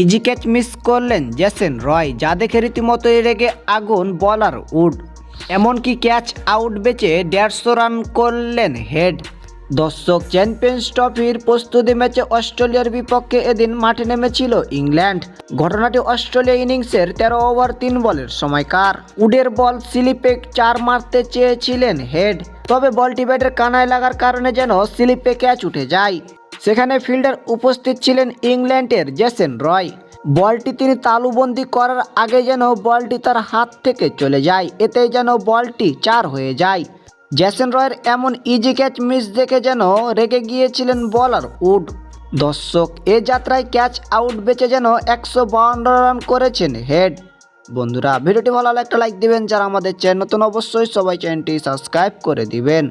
Easy catch miss করলেন Jason Roy যা দেখে রীতিমতোই রেগে আগুন বলার উড। এমনকি ক্যাচ আউট বেচে দেড়শো রান করলেন হেড দর্শক চ্যাম্পিয়ন্স ট্রফির প্রস্তুতি ম্যাচে অস্ট্রেলিয়ার বিপক্ষে এদিন মাঠে নেমেছিল ইংল্যান্ড। ঘটনাটি অস্ট্রেলিয়া ইনিংসের তেরো ওভার তিন বলের সময়কার। উডের বল স্লিপে চার মারতে চেয়েছিলেন হেড তবে বলটি ব্যাটের কানায় লাগার কারণে যেন স্লিপে ক্যাচ উঠে যায়। সেখানে ফিল্ডার উপস্থিত ছিলেন ইংল্যান্ডের জেসেন রয়। বলটি তিনি তালুবন্দি করার আগে যেন বলটি তার হাত থেকে চলে যায় এতে যেন বলটি চার হয়ে যায়। জ্যাসেন রয়ের এমন ইজি ক্যাচ মিস দেখে যেন রেগে গিয়েছিলেন বলার উড। দর্শক, এ যাত্রায় ক্যাচ আউট বেঁচে যেন একশো বাউন্ন রান করেছেন হেড। বন্ধুরা, ভিডিওটি ভালো লাগলে একটা লাইক দিবেন, যারা আমাদের চ্যানেল নতুন অবশ্যই সবাই চ্যানেলটি সাবস্ক্রাইব করে দিবেন।